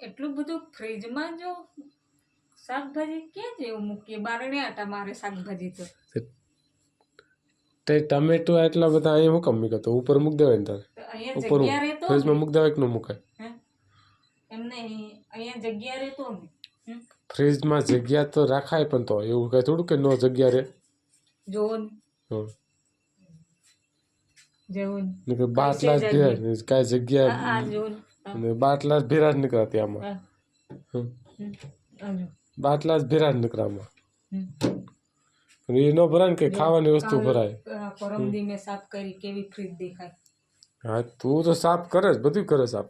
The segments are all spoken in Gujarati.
એટલું બધું ફ્રીજમાં જો શાકભાજી ક્યાં જેવું મૂકીએ બારણે આટા મારે શાકભાજી તો તે ટમેટો એટલા બધા અહીંયા હું કામ મૂક્યો તો ઉપર મૂક દેવાય ને તારે તો અહીંયા ઉપર જગ્યા રહેતો ફ્રીજમાં મૂક દેવાય કે ન મુકાય હે? એમને અહીંયા જગ્યા રહેતો ને હમ? ફ્રીજમાં જગ્યા તો રાખાય પણ તો એવું કઈ થોડું કે નો જગ્યા રહે જોવો ને, હં. જેવું ને. ને કે બાટલા જ ભેરા ને કાંઈ આ જગ્યા આ જોવો ને. આ, અને બાટલા ભેરા જ. આ જો. બાટલા જ ભેરા જ નીકળે આમાં. હમ. અને એ ન ભરાય ને કે ખાવાની વસ્તુ ભરાય. પરમ પરમદી સાફ કરી કેવી ફ્રીજ દેખાય? હા તું તો સાફ કરે જ બધું કરે સાફ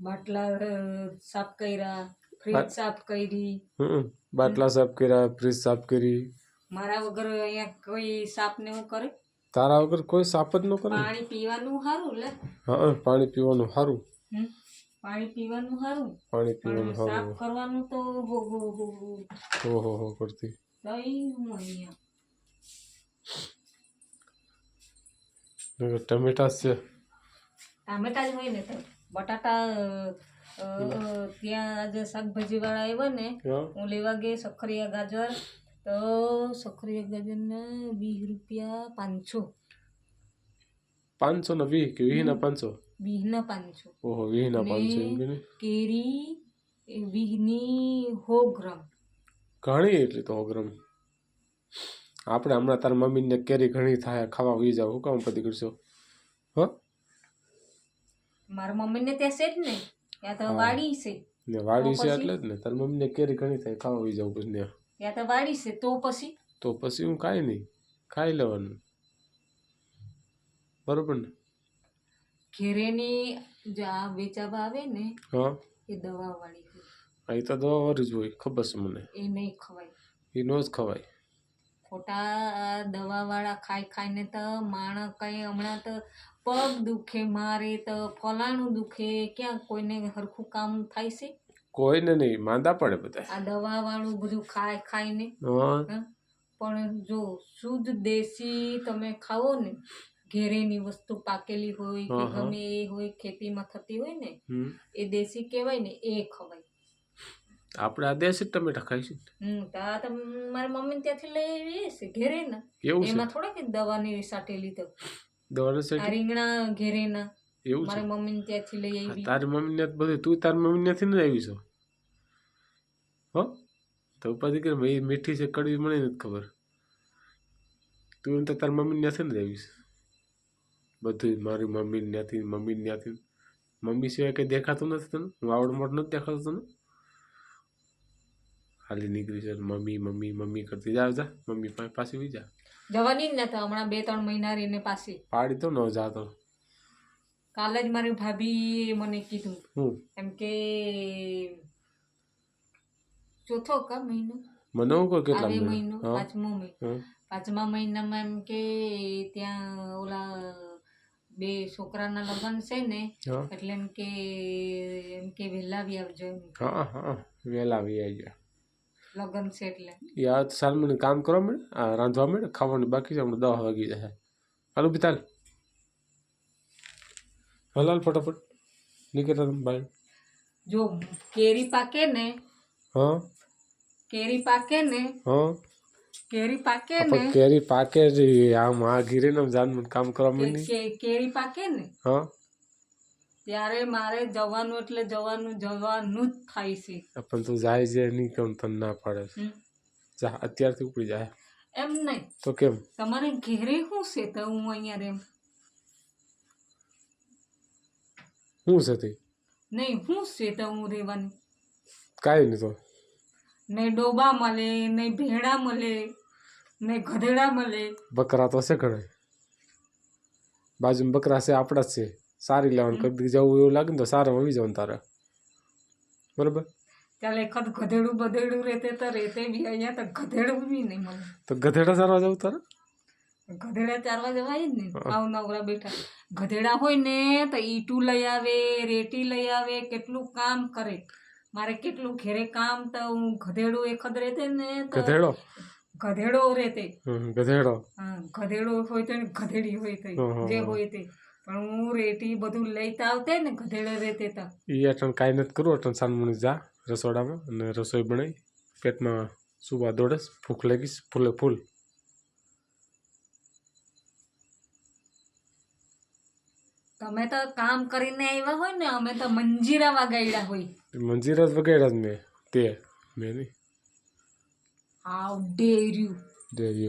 બાટલા સાફ કર્યા ફ્રીજ સાફ કરી. હમ. બાટલા સાફ કર્યા ફ્રીજ સાફ કરી. મારા વગર અહીંયા કોઈ સાફ ને હું કરે? તારા વગર કોઈ સાપ જ ન કરે પાણી પીવાનું સારું લે. હા પાણી પીવાનું સારું પાણી પીવાનું સારું પાણી પીવાનું સાફ સારું કરવાનું તો હો હો હો હો. હો હો કરતી ટમેટા છે. ટામેટા જ હોય ને તો બટાટા ત્યાં આજે શાકભાજી વાળા આવ્યા ને હું લેવા ગઈ સખરિયા ગાજર તો સખરિયા ગાજરના વીસ રૂપિયા પાંચસો. પાંચસો ને વીસ કે વીસ ના પાંચસો? વીસના પાંચસો. ઓહો વીસ ના પાંચસો એમ કે કેરી વીસની સો ગ્રામ ઘણી એટલી તો ગ્રામ આપણે હમણાં તારા મમ્મીને કેરી ઘણી થાય ખાવા વી જાવ કામ પતી કરશો? હ? મારા મમ્મીને ત્યાં છે જ ને ત્યાં તો હા. વાડી છે. ને વાડી છે એટલે જ ને. તારી મમ્મીને કેરી ઘણી થાય ખાવા વી જાવ પછી ત્યાં. ત્યાં તો વાડી છે તો પછી? તો પછી હું કાંઈ નહીં ખાઈ લેવાનું. બરોબર ને? ઘેરેની જે આ વેચાવા આવે ને હા. એ દવા વાળી હોય આ તો દવા વાળી જ હોય ખબર છે મને. એ નહીં ખવાય. એ નો જ ખવાય. ખોટા દવા વાળા ખાઈ ખાઈને તો માણસ કઈ હમણાં તો પગ દુખે મારે તો ફલાણું દુખે ક્યાં કોઈને હરખું કામ થાય છે? કોઈને નહીં માંદા પડે બધા આ દવા વાળું બધું ખાય ખાઈને. હા. પણ જો શુદ્ધ દેશી તમે ખાઓ ને ઘેરેની વસ્તુ પાકેલી હોય કે. ગમે એ હોય ખેતીમાં થતી હોય ને એ દેશી કહેવાય ને એ ખવાય. આપણે આ દેશી ટમેટા ખાઈશું હમ તો આ તો મારી મમ્મી ત્યાંથી લઈ આવીએ છે ઘેરે ના એમાં થોડા કે દવાની સાટેલી તો દવાની રીંગણા ઘેરેના. એવું મારી મમ્મી ત્યાંથી લઈ આવી. તારી મમ્મીને બધું તું તારી મમ્મી નથી ને આવી છો? હો? તો ઉપાધિ કે ભાઈ મીઠી છે કડવી મને નથી ખબર. તું એમ તો તારી મમ્મી નથી ને આવીશ. બધું મારી મમ્મી ત્યાંથી મમ્મી ત્યાંથી. મમ્મી સિવાય કંઈ દેખાતું નથી તને? હું આવડ મોટ નથી દેખાતો તને? ખાલી નીકળી છે મમ્મી મમ્મી મમ્મી કરતી જાવ જા. મમ્મી પાસે પાછી વી જા. જવાની જ નતા હમણાં બે ત્રણ મહિના રહીને પાછી. પાડી તો ન જાતો. કાલે જ મારી ભાભીએ મને કીધું. એમ કે ચોથો કા મહિનો? મને હું કેટલા મહિનો? પાંચમો મહિનો. પાંચમા મહિનામાં એમ કે ત્યાં ઓલા બે છોકરાના લગ્ન છે ને એટલે એમ કે એમ કે વહેલા આવી આવજો હા હા. વહેલા આવી આવજો. લગ્ન છે એટલે. યાર સાલ મને કામ કરો આ રાંધવા મળે? ખાવાનું બાકી છે? હમણાં દસ વાગી જશે. હાલો બિતાલ હાલ હાલ ફટાફટ નીકળતા તમે બહાર જો કેરી પાકે ને હા. કેરી પાકે ને હા. કેરી પાકે ને કેરી પાકે જ આમ આ ઘીરે ને જાન કામ કરવા મને માંડી. કે- કેરી પાકે ને? હા. ત્યારે મારે જવાનું એટલે જવાનું જવાનું જ થાય છે. પણ તું જાય છે નહીં કેમ તને ના પાડે છે? જા અત્યારથી ઉપડી જાય. એમ નહીં. તો કેમ? તમારે ઘેરે શું છે? તો હું અહીંયા રેમ શું છે તે? નહીં શું છે તો હું રહેવાની. કાંઈ નહીં તો નહીં ડોબા મળે નહીં ભેડા મળે નહીં ગધેડા મળે. બકરા તો છે ઘણા. બાજુમાં બકરા છે આપણા જ છે. સારી લેવાનું કદી જવું એવું લાગે ને તો સારા આવી જવાનું તારે. બરાબર? ચાલે એકાદ ગધેડું બધેડું રહેતે તો રહેતે બી અહીંયા તો ગધેડું બી નહીં મળે. તો ગધેડા સારવા જવું તારે? ગધેડા ચારવા જવાય જ ને. આવ નવરા બેઠા. ગધેડા હોય ને તો ઈટું લઈ આવે રેટી લઈ આવે કેટલું કામ કરે. મારે કેટલું ઘેરે કામ તો હું ગધેડો એખદ રહેતે ને ગધેડો? ગધેડો રહેતે. ગધેડો. હા ગધેડો હોય તો ગધેડી હોય તો જે હોય તે. પણ હું રેટી બધું લઈતા આવતે ને ગધેડો રહેતે તો. એ અટણ કાંઈ નથી કરું અટણ સાનમણી જા રસોડામાં અને રસોઈ બનાવી પેટમાં સુવા દોડસ ભૂખ લાગીશ ફૂલે ફૂલ. તમે તો કામ કરીને આવ્યા હોય ને અમે તો મંજીરા વગાડ્યા હોય. મંજીરા જ વગાડ્યા જ મેં. તે મેં નહીં. How der you dairy